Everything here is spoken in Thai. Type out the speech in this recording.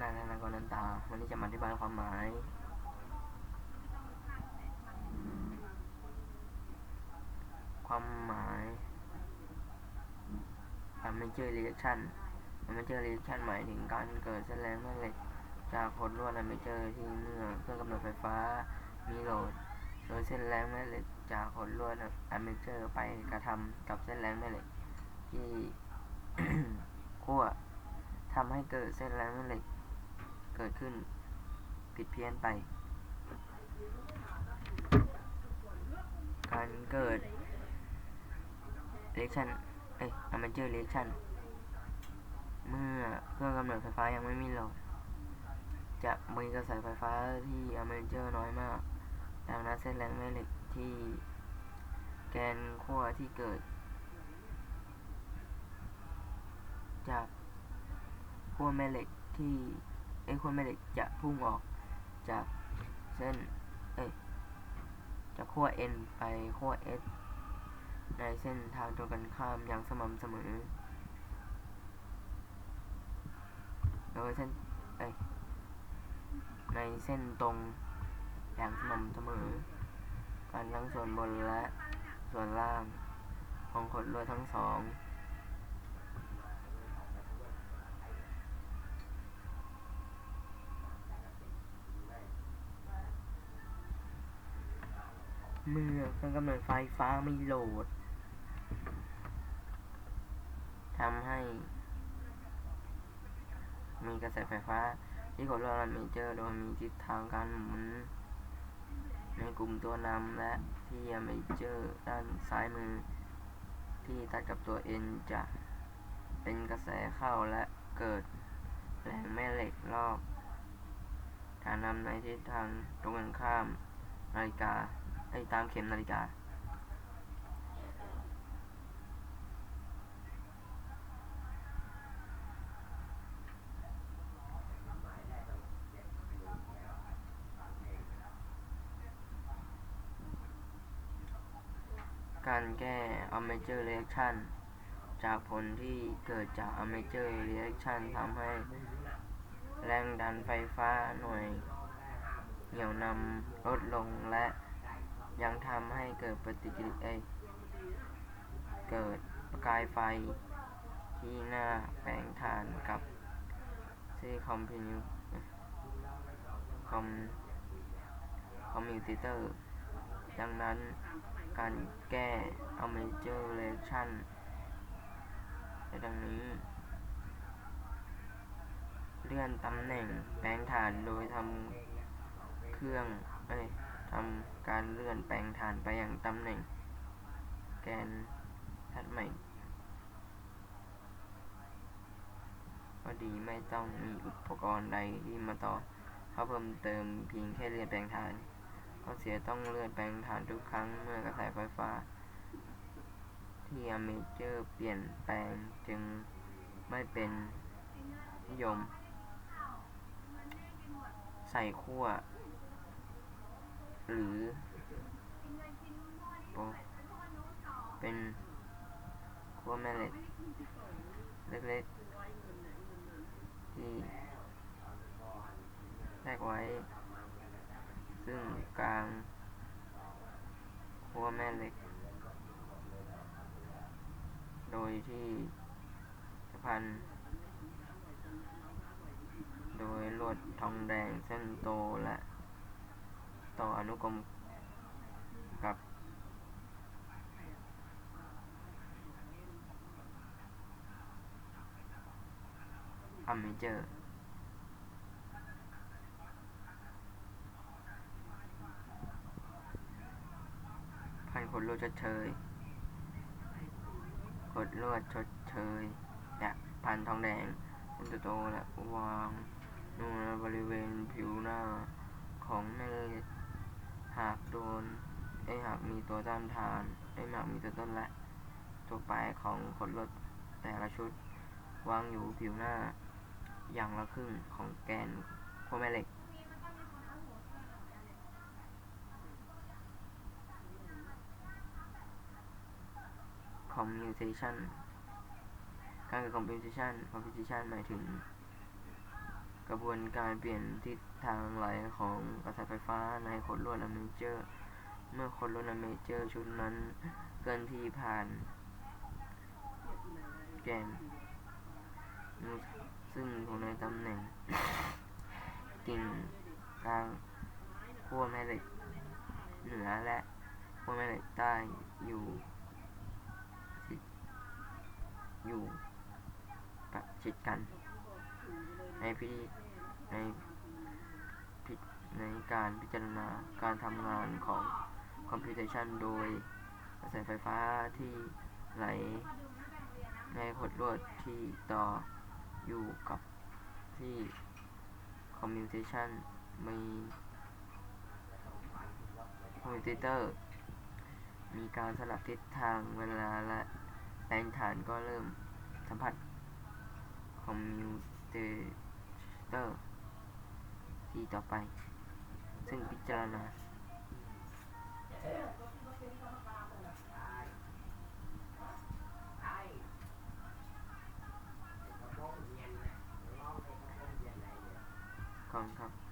นานนานกว่านั้นตาวันนี้จะมาอธิบายความหมายความหมาย Amateur reaction Amateur reaction หมายถึงการเกิดเส้นแรงแม่เหล็ก จากผลลวด Amateur ที่เมื่อเครื่องกำเนิดไฟฟ้ามีโหลด โดยเส้นแรงแม่เหล็กจากผลลวด Amateur ไปกระทำกับเส้นแรงแม่เหล็ก ที่ขั้วทำให้เกิดเส้นแรงแม่เหล็ก กิดขึ้นผิดเพี้ยนไป การเกิด reaction เอ้ย amateur reaction เมื่อเครื่องกำเนิดไฟฟ้ายังไม่มีโหลดจะมีกระแสไฟฟ้าที่ amateur น้อยมาก ดังนั้นเส้นแรงแม่เหล็กที่แกนขั้วที่เกิด จากขั้วแม่เหล็กที่ อ้ขั้วแม่เหล็กจะพุ่งออกจากเส้น เอ้ย จากขั้ว N ไปขั้ว S ในเส้นทางตรงกันข้ามอย่างสม่ำเสมอ โดยเส้น เอ้ย ในเส้นตรงอย่างสม่ำเสมอการทั้งส่วนบนและส่วนล่างของขดลวดทั้งสอง เมื่อเครื่องกำเนิดไฟฟ้าไม่โหลดทำให้ มีกระแสไฟฟ้า ที่ขดลวดมีเจอร์โดยมีทิศทางการหมุน ในกลุ่มตัวนำและที่ยังไม่เจอร์ด้านซ้ายมือ ที่ตัดกับตัว N จะเป็นกระแสเข้าและเกิดแรงแม่เหล็กรอบฐานนำในทิศทางตรงกันข้ามนาฬิกา ไอ้ตามเข็มนาฬิกา การแก้ Amateur Reaction จากผลที่เกิดจาก Amateur Reaction ทำให้แรงดันไฟฟ้าหน่วยเหนี่ยวนำลดลงและ ยังทำให้เกิดปฏิกิริยาเกิดประกายไฟที่หน้าแปลงฐานกับที่คอมพิวคอมคอมมิวเตอร์ ดังนั้นการแก้ Amateur Reaction ในดังนี้ เลื่อนตำแหน่งแปลงฐานโดยทำเครื่องเอ้ย ทำการเลื่อนแปลงฐานไปยังตำแหน่ง แกนถัดใหม่ ก็ดีไม่ต้องมีอุปกรณ์ใดที่มาต่อเข้าเพิ่มเติมเพียงแค่เลื่อนแปลงฐานข้อเสียต้องเลื่อนแปลงฐานทุกครั้งเมื่อกระแสไฟฟ้า ที่อเมเจอร์เปลี่ยนแปลงจึงไม่เป็นนิยม ใส่ขั้ว หรือเป็นขั้วแม่เหล็กเล็กๆที่แลกไว้ ซึ่งกลางขั้วแม่เหล็ก โดยที่จะพัน โดยลวดทองแดงเส้นโตและ ต่ออนุกรมกับอัมเมเจอร์พันขดลวดชดเชยขดลวดชดเชยและพันทองแดงมันจะโตและวางนูนบริเวณผิวหน้าของแม่ หากโดนไอหากมีตัวต้านทานไอหากมีตัวต้นและ ตัวปลายของขดลวดแต่ละชุด วางอยู่ผิวหน้า อย่างละครึ่งของแกนขั้วแมเหล็ก commutation การเกิด computation computation หมายถึง กระบวนการเปลี่ยนทิศทางไหลของกระแสไฟฟ้าในขดลวดอเมเจอร์ เมื่อขดลวดอเมเจอร์ชุดนั้นเคลื่อนที่ผ่านแกนซึ่งอยู่ในตำแหน่งกิ่งกลางขั้วแม่เหล็กเหนือและขั้วแม่เหล็กใต้อยู่อยู่ประชิดกัน ในพิธีในพิในการพิจารณาการทำงานของคอมพิวเตชันโดยกระแสไฟฟ้าที่ไหลในขดลวดที่ต่ออยู่กับที่คอมพิวเตชันมีคอมพิวเตอร์มีการสลับทิศทางเวลาและแรงฐานก็เริ่มสัมผัสคอมพิวเตอร์ เตอร์ที่ต่อไป ซึ่งพิจารณาก่อนครับ